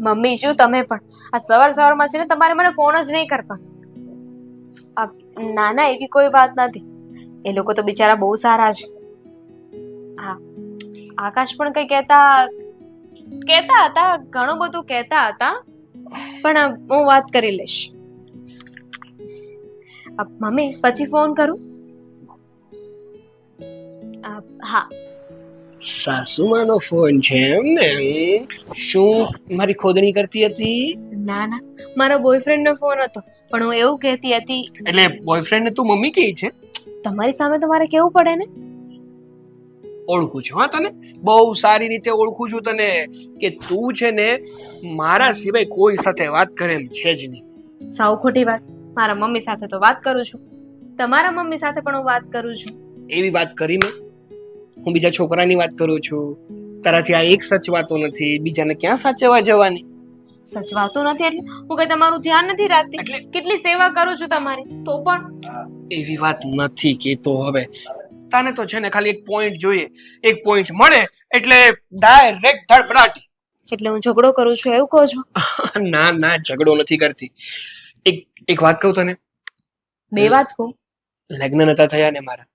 Mummy, શું તમે પણ? આ સવાર સવારમાં છે ને, તમારે મને ફોન જ નહીં કરવા ના ના, એવી કોઈ વાત નથી. એ લોકો તો બિચારા બહુ સારા છે. હા. આકાશ પણ કઈ કહેતા કહેતા હતા, ઘણું બધું કહેતા હતા, પણ હું વાત કરી લઈશ. મમ્મી, પછી ફોન કરું? હા. સાસુમાનો ફોન છે એમ ને શું મારી ખોદણી કરતી હતી? ના ના. મારો બોયફ્રેન્ડ નો ફોન હતો પણ હું એવું કહેતી હતી એટલે બોયફ્રેન્ડ ને તું મમ્મી કહી છે? તમારી સામે તો મારે કેવું પડે ને? ઓળખું છું હા તને? બહુ સારી રીતે ઓળખું છું તને કે તું છે ને મારા સિવાય કોઈ સાથે વાત કરે એમ છે જ નહીં. સાવ ખોટી વાત. મારા મમ્મી સાથે તો વાત કરું છું. તમારા મમ્મી સાથે પણ હું વાત કરું છું. એવી વાત કરી મેં? હું બીજા છોકરાની વાત કરું છું. તારાથી આ એક સચવાતો નથી બીજાને ક્યાં સાચવવા જવાની? સચવાતો નથી એટલે હું કઈ તમારું ધ્યાન નથી રાખતી? એટલે કેટલી સેવા કરું છું તમારી? તો પણ એવી વાત નથી કે તો હવે તને તો છે ને ખાલી એક પોઈન્ટ જોઈએ. એક પોઈન્ટ મળે એટલે ડાયરેક્ટ ધડપડાટી. એટલે હું ઝઘડો કરું છું એવું કહો છો? ના ના ઝઘડો નથી કરતી. એક એક વાત કહું તને? બે વાત કહું. લગ્ન નતા થયા ને મારા.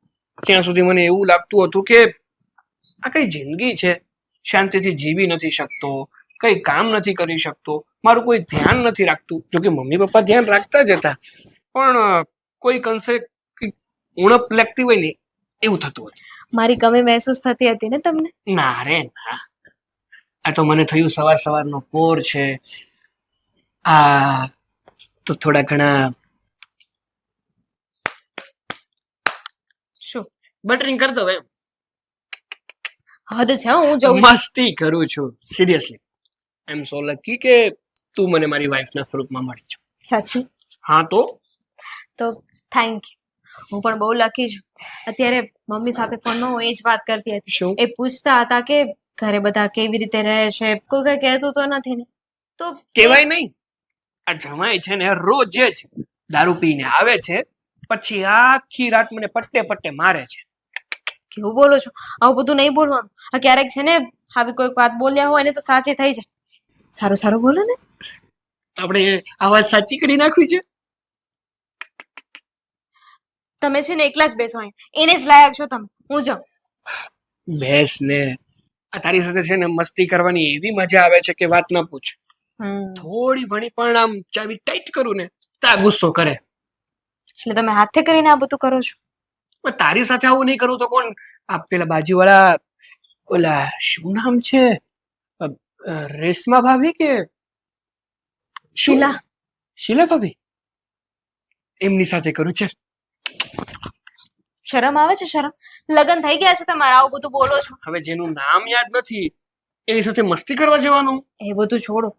ત્યાં સુધી મને એવું લાગતું હતું કે આ કઈ જિંદગી છે? શાંતિથી જીવી નથી શકતો કઈ કામ નથી કરી શકતો મારું કોઈ ધ્યાન નથી રાખતું. જોકે મમ્મી પપ્પા ધ્યાન રાખતા જ હતા. પણ કોઈ કંસે ઉણપ લાગતી હોય ને એવું થતું હતું. મારી કમી મહેસૂસ થતી હતી ને તમને? ના રે ના. આ તો મને થયું સવાર સવારનો પોર છે. આ તો થોડા ઘણા શું બટરિંગ કરી દો એમ. હદ છે હું જઉં મસ્તી કરું છું. સિરિયસલી આઈ એમ સો લકી કે તું મને મારી વાઈફના સ્વરૂપમાં મળી છું. સાચું. હા તો? તો થેન્ક યુ હું પણ બહુ લકી છું. અત્યારે મમ્મી સાથે ફોનમાં હું એ જ વાત કરતી હતી. એ પૂછતા હતા કે ઘરે બધા કેવી રીતે રહે છે? કોઈ કઈ કહેતું તો નથી ને. તો કહેવાય નહીં. આ જમાય છે ને રોજ જ દારૂ પીને આવે છે. પછી આખી રાત મને પટ્ટે પટ્ટે મારે છે. કેવું બોલો છો? આવું બધું નહીં બોલવાનું. આ ક્યારેક છે ને આવી કોઈક વાત બોલ્યા હોય ને તો સાચી થઈ જાય. સારું સારું બોલો ને. આપણે આ વાત સાચી કરી નાખવી છે? તમે છે ને એકલા જ બેસો અહીં. એને જ લાયક છો તમે. હું જાઉં. બેસ ને આ તારી સાથે છે ને મસ્તી કરવાની એવી મજા આવે છે કે વાત ન પૂછ. થોડી ઘણી પણ આમ ચાવી ટાઈટ કરું ને તા ગુસ્સો કરે. એટલે તમે હાથે કરીને આ બધું કરો છો? પણ તારી સાથે આવું નહીં કરું તો કોણ? આ પેલા બાજુવાળા ઓલા શું નામ છે? રેશમા ભાભી કે? શીલા. શીલા ભાભી? એમની સાથે કરું છે શરમ આવે છે શરમ? લગન થઈ ગયા છે તમારા આવું બધું બોલો છો. હવે જેનું નામ યાદ નથી એની સાથે મસ્તી કરવા જવાનું. એ બધું છોડો.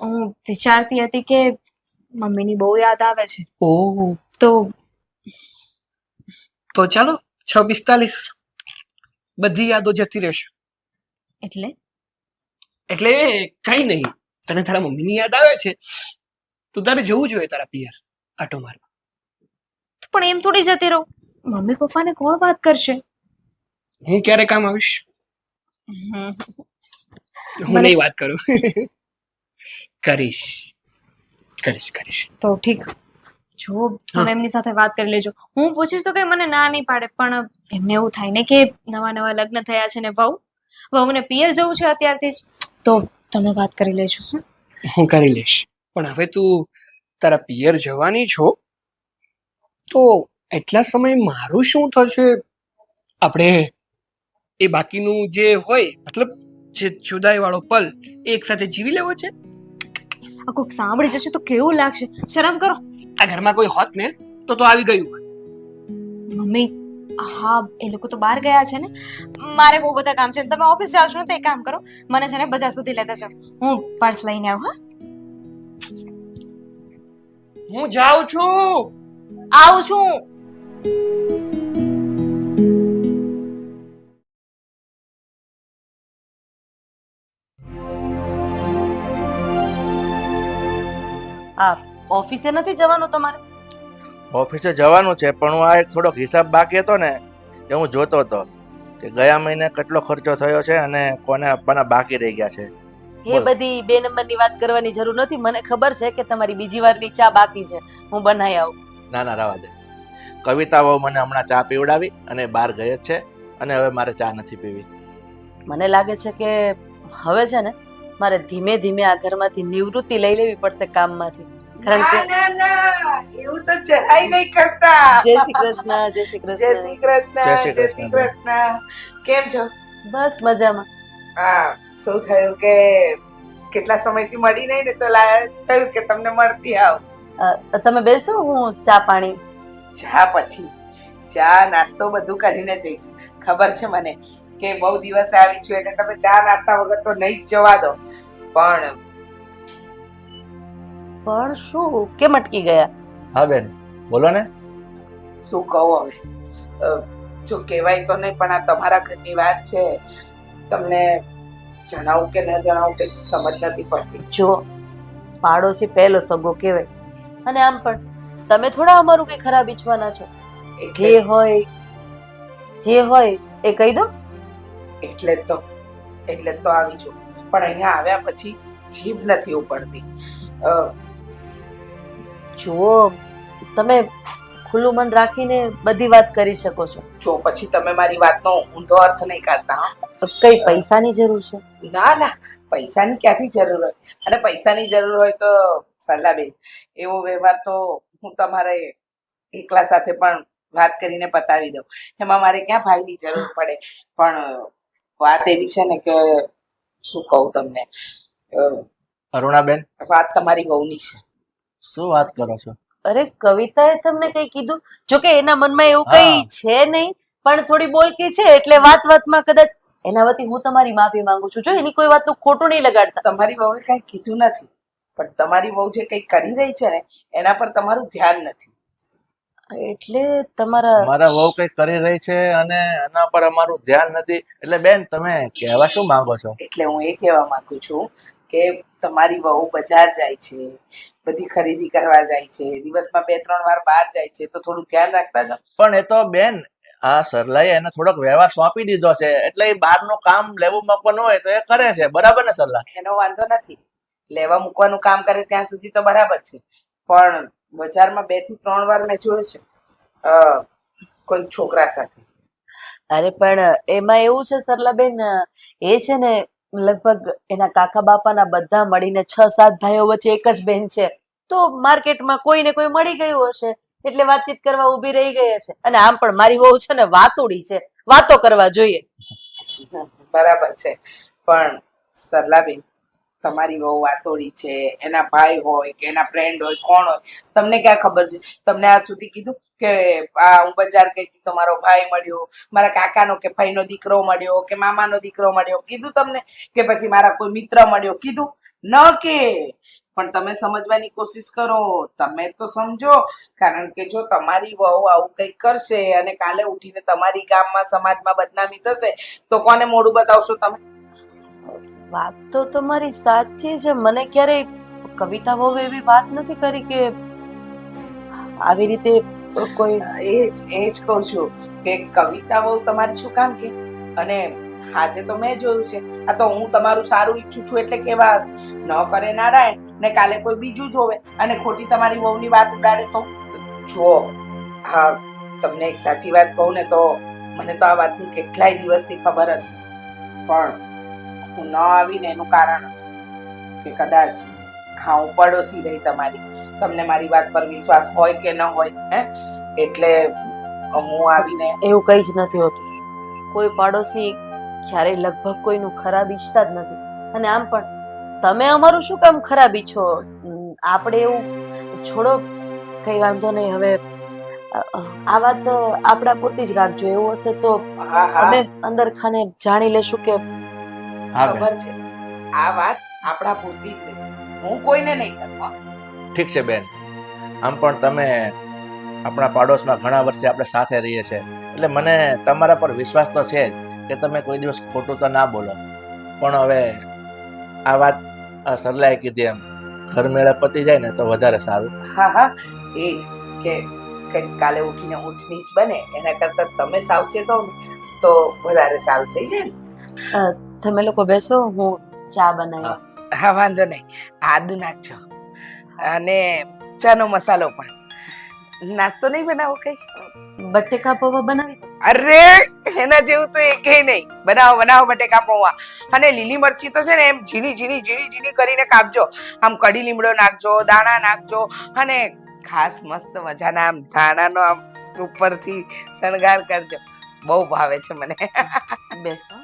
હું વિચારતી હતી કે મમ્મીની બહુ યાદ આવે છે. ઓહ તો તો ચાલો છ પિસ્તાલીસ બધી યાદો જતી રહેશે. એટલે? એટલે કઈ નહીં. તને તારા મમ્મીની યાદ આવે છે? તો તારે જવું જોઈએ તારા પિયર આટો મારવા. પણ એમ થોડી જતી રહો. મમ્મી પપ્પાને કોણ વાત કરશે? હું ક્યારે કામ આવીશ? હું મને- નહીં વાત કરું. કરીશ. કરીશ કરીશ. તો ઠીક. જો તમે એમની સાથે વાત કરી લેજો. હું પૂછીશ તો કે મને ના નહીં પાડે પણ એમને એવું થાય ને કે નવા નવા લગ્ન થયા છે ને વહુ વહુને પિયર જવું છે અત્યારથી જ તો તમે વાત કરી લેજો હું કરી લઈશ. પણ હવે તું તારા પિયર જવાની છો તો એટલા સમય મારું શું થશે? આપણે એ બાકીનું જે હોય મતલબ જે જુદાઈ વાળો પલ એક સાથે જીવી લેવો છે? આ કોઈક સાંભળી જશે તો કેવું લાગશે? શરમ કરો. આ ઘરમાં કોઈ હોત ને તો તો આવી ગયું. મમ્મી હા એ લોકો તો બહાર ગયા છે ને. મારે બહુ બધા કામ છે તમે ઓફિસ જાઓ છો ને તો એક કામ કરો. મને છે ને બજાર સુધી લેતા જાઓ. હું પર્સ લઈને આવું હા? હું જાઉં છું. આવું છું. ઓફિસે નથી જવાનું તમારે? ઓફિસે જવાનું છે પણ હું આ એક થોડોક હિસાબ બાકી હતો ને એ હું જોતો હતો કે ગયા મહિને કેટલો ખર્ચો થયો છે અને કોને આપવાના બાકી રહી ગયા છે. એ બધી બે નંબરની વાત કરવાની જરૂર નથી. મને ખબર છે કે તમારી બીજી વારની ચા બાકી છે. હું બનાવી આવું. ના ના રવા દે. કવિતા બહુ મને હમણાં ચા પીવડાવી અને બહાર ગઈ જ છે અને હવે મારે ચા નથી પીવી. મને લાગે છે કે હવે છે ને મારે ધીમે ધીમે આ ઘરમાંથી નિવૃત્તિ લઈ લેવી પડશે કામમાંથી. કારણ કે ના ના એવું તો જરાય નહીં કરતા. જય શ્રી કૃષ્ણ જય શ્રી જય શ્રી કૃષ્ણ. જય શ્રી કૃષ્ણ. કેમ છો? બસ મજામાં. હા શું થયું કે કેટલા સમયથી મળી નહીં ને તો થયું કે તમને મળતી આવ? તમે બેસો હું ચા પાણી. ચા પછી. ચા નાસ્તો બધું કરીને જઈશ. ખબર છે મને કે બહુ દિવસે આવી છું એટલે તમે ચા નાસ્તા વગર તો નહીં જવા દો. પણ પણ શું કેમ અટકી ગયા? હા બેન. બોલો ને. શું કહો હવે? જો કહેવાય તો નહીં પણ આ તમારા ઘરની વાત છે. તમને જણાવું કે ન જણાવું કે સમજ નથી પડતી? જો પાડોશી પહેલો સગો કહેવાય. અને આમ પણ તમે થોડા અમારું કઈ ખરાબ ઈચ્છવાના છો? જે એટલે હોય જે હોય એ કહી દો. એટલે જ તો એટલે જ તો આવી છું પણ અહીંયા આવ્યા પછી જીભ નથી ઉપડતી. જુઓ તમે ખુલ્લું મન રાખીને બધી વાત કરી શકો છો. જો પછી તમે મારી વાતનો ઊંધો અર્થ નહીં કાઢતા કઈ પૈસાની જરૂર છે? ના ના પૈસાની ક્યાંથી જરૂર હોય? અને પૈસાની જરૂર હોય તો સલાહબેન એવો વ્યવહાર તો હું તમારે એકલા સાથે પણ વાત કરીને પતાવી દઉં. એમાં મારે ક્યાં ભાઈની જરૂર પડે? પણ વાત એવી છે ને કે શું કહું તમને? અરુણાબેન? વાત તમારી બહુની છે. શું વાત કરો છો? અરે કવિતાએ તમને કઈ કીધું? જો કે એના મનમાં એવું કઈ છે નહીં પણ થોડી બોલકી છે એટલે વાત વાતમાં કદાચ એના વતી હું તમારી માફી માંગુ છું. જો એની કોઈ વાતનું ખોટું નહીં લગાડતા. તમારી વહુએ કઈ કીધું નથી પણ તમારી વહુ જે કઈ કરી રહી છે ને એના પર તમારું ધ્યાન નથી. એટલે તમારા મારા વહુ કઈ કરી રહી છે અને એના પર અમારું ધ્યાન નથી. એટલે બેન તમે કહેવા શું માંગો છો? એટલે હું એ કહેવા માંગુ છું કે તમારી વહુ બજાર જાય છે બધી ખરીદી કરવા જાય છે દિવસમાં બે ત્રણ વાર બહાર જાય છે તો થોડું ધ્યાન રાખતા જાઓ. પણ એ તો બેન આ સરલાએ એને થોડોક વ્યવહાર સોંપી દીધો છે એટલે એ બહારનું કામ લેવું મૂકવાનું હોય તો એ કરે છે બરાબર ને સરલા? એનો વાંધો નથી. લેવા મૂકવાનું કામ કરે ત્યાં સુધી તો બરાબર છે. પણ બજારમાં બેથી ત્રણ વાર મેં જોયું છે કોઈ છોકરા સાથે. અરે પણ એમાં એવું છે સરલાબેન એ છે ને લગભગ એના કાકા બાપાના બધા મળીને છ સાત ભાઈઓ વચ્ચે એક જ બેન છે. તો માર્કેટમાં કોઈ ને કોઈ મળી ગયું હશે, એટલે વાતચીત કરવા ઊભી રહી ગઈ હશે. અને આમ પણ મારી વહુ છે ને વાતુડી છે. વાતો કરવા જોઈએ. બરાબર છે. પણ સરલાબેન, તમારી વહુ વાતોડી છે, એના ભાઈ હોય કે એના ફ્રેન્ડ હોય, કોણ હોય, તમને ક્યાં ખબર છે? તમને આજ સુધી કીધું? કે આ હું બજાર ગઈ હતી તો મારો ભાઈ મળ્યો, મારા કાકાનો કે ભાઈનો દીકરો મળ્યો, કે મામાનો દીકરો મળ્યો, કીધું તમને કે પછી મારા કોઈ મિત્ર મળ્યો, કીધું ન કે. પણ તમે સમજવાની કોશિશ કરો, તમે તો સમજો, કારણ કે જો તમારી વહુ આવું કંઈક કરશે અને કાલે ઉઠીને તમારી ગામમાં, સમાજમાં બદનામી થશે, તો કોને મોડું બતાવશો તમે? વાત તો તમારી સાચી છે. મને ક્યારેય કવિતા બહુ એવી વાત નથી કરી કે આવી રીતે કોઈ એ જ એ જ કહું છું કે કવિતા બહુ તમારી શું કામ કે? અને આજે તો મેં જોયું છે. આ તો હું તમારું સારું ઈચ્છું છું એટલે કેવા ન કરે નારાયણ ને કાલે કોઈ બીજું જોવે અને ખોટી તમારી વહુની વાત ઉડાડે તો? જુઓ હા તમને એક સાચી વાત કહું ને તો મને તો આ વાતની કેટલાય દિવસથી ખબર હતી પણ હું ન આવીને એનું કારણ કે કદાચ હા, હું પડોશી રહી તમારી. તમને મારી વાત પર વિશ્વાસ હોય કે ન હોય હે? એટલે હું આવીને એવું કંઈ જ નથી હોતું. કોઈ પાડોશી ક્યારેય લગભગ કોઈનું ખરાબ ઈચ્છતા જ નથી. અને આમ પણ તમે અમારું શું કામ ખરાબ ઈચ્છો આપણે એવું છોડો કઈ વાંધો નહીં. હવે આ વાત આપણા પૂરતી જ રાખજો. એવું હશે તો અમે અંદર ખાને જાણી લેશું કે ખબર છે. આ વાત આપણા પૂરતી જ રહેશે. હું કોઈને નહીં કરું હો. ઠીક છે બેન. આમ પણ તમે આપણા પાડોશમાં ઘણા વર્ષે આપણે સાથે રહીએ છીએ. એટલે મને તમારા પર વિશ્વાસ તો છે જ કે તમે કોઈ દિવસ ખોટું તો ના બોલો. પણ હવે આ વાત સરલાએ કીધી એમ. ઘર મેળા પતી જાય ને તો વધારે સારું. હા હા. એ જ કે કંઈક કાલે ઉઠીને ઊંચ નીચ બને એના કરતાં તમે સાવચેત હો તો વધારે સારું થઈ જાય ને. તમે લોકો બેસો હું ચા બનાવી હા વાંધો નહીં. આદુ નાખજો. અને ચાનો મસાલો પણ. નાસ્તો નહીં બનાવો કઈ? બટેકા પૌવા બનાવી અરે એના જેવું તો એકેય નહીં. બનાવો બનાવો બટેકા પૌવા. અને લીલી મરચી તો છે ને એમ ઝીણી ઝીણી ઝીણી ઝીણી કરીને કાપજો. આમ કઢી લીમડો નાખજો દાણા નાખજો અને ખાસ મસ્ત મજાના આમ દાણાનો આમ ઉપરથી શણગાર કરજો. બહુ ભાવે છે મને. બેસો.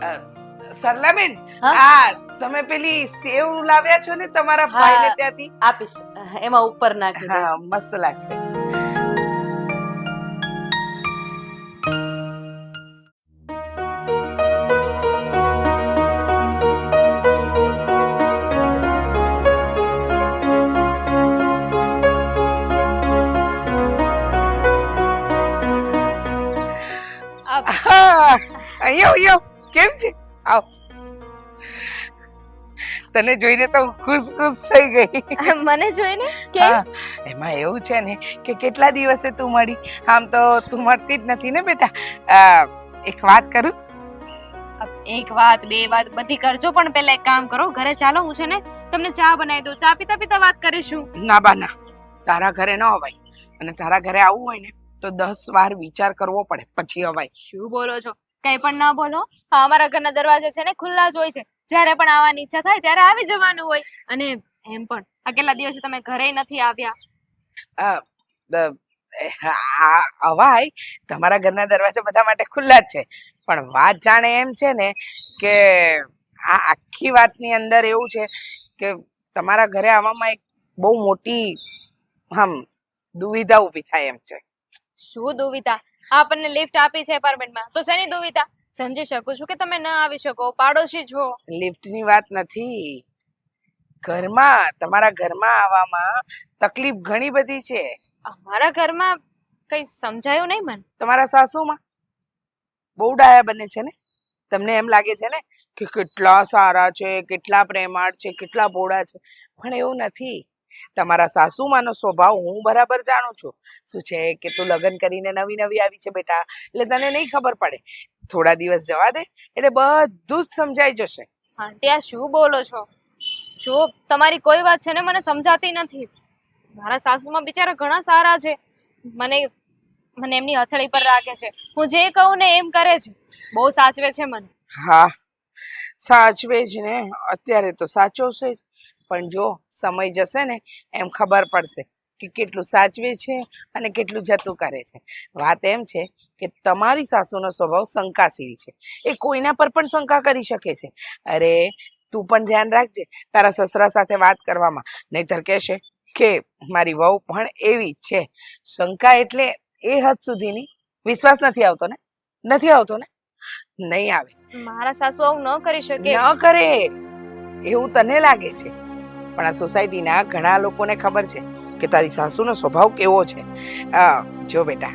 સરલા સરલાબેન હા? આ તમે પેલી સેવ લાવ્યા છો ને તમારા હા. ભાઈને ત્યાંથી? આપીશ. એમાં ઉપર નાખી હા મસ્ત લાગશે. અહીંયા કેમ છે? આવ. તને જોઈને તો ખુશ ખુશ થઈ ગઈ. મને જોઈને? કે? એમાં એવું છે ને કે કેટલા દિવસે તું મળી? આમ તો તું મળતી જ નથી ને બેટા. એક વાત કરું? એક વાત બે વાત બધી કરજો પણ પહેલા એક કામ કરો ઘરે ચાલો હું છે ને તમને ચા બનાવી દઉં. ચા પીતા પીતા વાત કરીશું. ના બા ના. તારા ઘરે ન અવાય. અને તારા ઘરે આવવું હોય ને તો દસ વાર વિચાર કરવો પડે પછી અવાય. શું બોલો છો? કઈ પણ ના બોલો. અમારા ઘરના દરવાજા છે ને ખુલ્લા જ હોય છે. જ્યારે પણ આવવાની ઈચ્છા થાય ત્યારે આવી જવાનું હોય. અને એમ પણ. આ કેટલા દિવસે તમે ઘરે નથી આવ્યા? અવાય. તમારા ઘરના દરવાજા બધા માટે ખુલ્લા જ છે. પણ વાત જાણે એમ છે ને કે આ આખી વાતની અંદર એવું છે કે તમારા ઘરે આવવામાં એક બહુ મોટી આમ દુવિધા ઊભી થાય એમ છે. શું દુવિધા? આપણને લિફ્ટ આપી છે એપાર્ટમેન્ટમાં તો શેની દુવિધા? સમજી શકું છું કે તમે ન આવી શકો પાડોશી છો. લિફ્ટની વાત નથી. ઘરમાં તમારા ઘરમાં આવવામાં તકલીફ ઘણી બધી છે. અમારા ઘરમાં કઈ સમજાયું નહીં મને. તમારા સાસુમાં? બહુ ડાયા બને છે ને? તમને એમ લાગે છે ને કે કેટલા સારા છે કેટલા પ્રેમાળ છે કેટલા ભોળા છે? પણ એવું નથી. તમારા સાસુમાનો સ્વભાવ હું બરાબર જાણું છું. શું છે કે તું લગ્ન કરીને નવી નવી આવી છે બેટા? એટલે તને નહીં ખબર પડે. થોડા દિવસ જવા દે એટલે બધું જ સમજાઈ જશે. આ શું બોલો છો? જો તમારી કોઈ વાત છે ને મને સમજાતી નથી. મારા સાસુમાં બિચારા ઘણા સારા છે. મને મને એમની હથળી પર રાખે છે. હું જે કહું ને એમ કરે છે. બહુ સાચવે છે મને. હા સાચવે જ ને. અત્યારે તો સાચવશે પણ જો સમય જશે ને એમ ખબર પડશે. કે કેટલું સાચવે છે અને કેટલું જતું કરે છે. વાત એમ છે કે તમારી સાસુનો સ્વભાવ શંકાશીલ છે. એ કોઈના પર પણ શંકા કરી શકે છે. અરે તું પણ ધ્યાન રાખજે. તારા સસરા સાથે વાત કરવામાં. નહીતર કહેશે કે મારી વહુ પણ એવી જ છે. શંકા એટલે એ હદ સુધીની વિશ્વાસ નથી આવતો ને? નથી આવતો ને? નહીં આવે. મારા સાસુ આવું ન કરી શકે. ન કરે. એવું તને લાગે છે? પણ આ સોસાયટીના ઘણા લોકોને ખબર છે. કે તારી સાસુનો સ્વભાવ કેવો છે? જો બેટા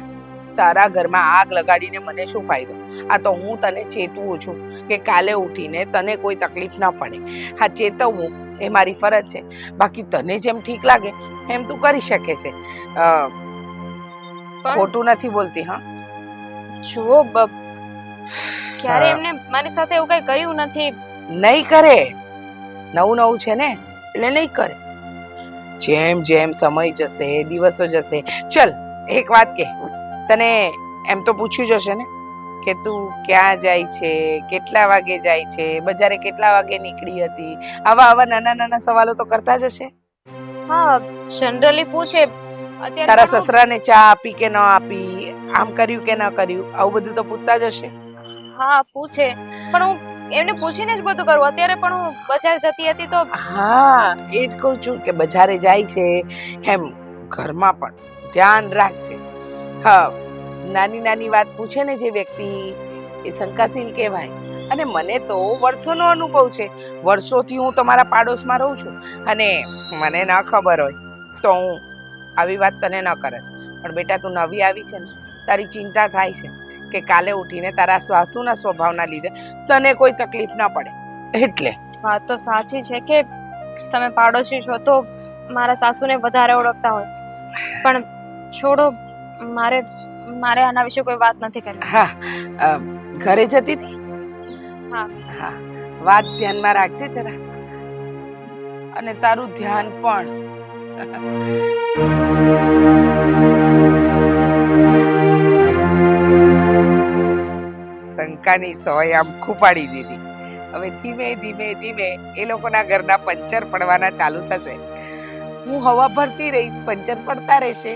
તારા ઘરમાં આગ લગાડીને મને શું ફાયદો? આ તો હું તને ચેતવું છું કે કાલે ઉઠીને તને કોઈ તકલીફ ના પડે. હા ચેતવવું એ મારી ફરજ છે. બાકી તને જેમ ઠીક લાગે એમ તું કરી શકે છે. ખોટું નથી બોલતી હા? જુઓ બબ ક્યારે એમને મારી સાથે એવું કઈ કર્યું નથી? નહીં કરે. નવું નવું છે ને? એટલે નહીં કરે. જેમ જેમ સમય જશે દિવસો જશે. ચલ એક વાત કે તને એમ તો પૂછ્યું જ હશે ને કે તું ક્યાં જાય છે કેટલા વાગે જાય છે બજારે કેટલા વાગે નીકળી હતી? આવા આવા નાના નાના સવાલો તો કરતા જ હશે. હા જનરલી પૂછે. અત્યારે તારા સસરાને ચા આપી કે ન આપી આમ કર્યું કે ન કર્યું આવું બધું તો પૂછતા જ હશે. હા પૂછે. પણ હું એમને પૂછીને જ બધું કરું. અત્યારે પણ હું બજાર જતી હતી તો હા, એ જ કહું છું કે બજારે જાય છે, એમ ઘરમાં પણ ધ્યાન રાખજે. હા, નાની નાની વાત પૂછે ને જે વ્યક્તિ એ શંકાશીલ કહેવાય. અને મને તો વર્ષોનો અનુભવ છે. વર્ષોથી હું તમારા પાડોશમાં રહું છું. અને મને ન ખબર હોય તો હું આવી વાત તને ન કરત. પણ બેટા, તું નવી આવી છે ને, તારી ચિંતા થાય છે. કે કાલે ઉઠીને તારા સાસુના સ્વભાવના લીધે તને કોઈ તકલીફ ન પડે. એટલે. વાત તો સાચી છે કે તમે પાડોશી છો તો મારા સાસુને વધારે ઓળખતા હોય. પણ છોડો મારે મારે આના વિશે કોઈ વાત નથી કરવી. હા ઘરે જતી હતી? હા. હા વાત ધ્યાનમાં રાખજે જરા. અને તારું ધ્યાન પણ. શંકાની સોય આમ ખૂપાડી દીધી. હવે ધીમે ધીમે ધીમે એ લોકોના ઘરના પંચર પડવાના ચાલુ થશે. હું હવા ભરતી રહીશ, પંચર પડતા રહેશે.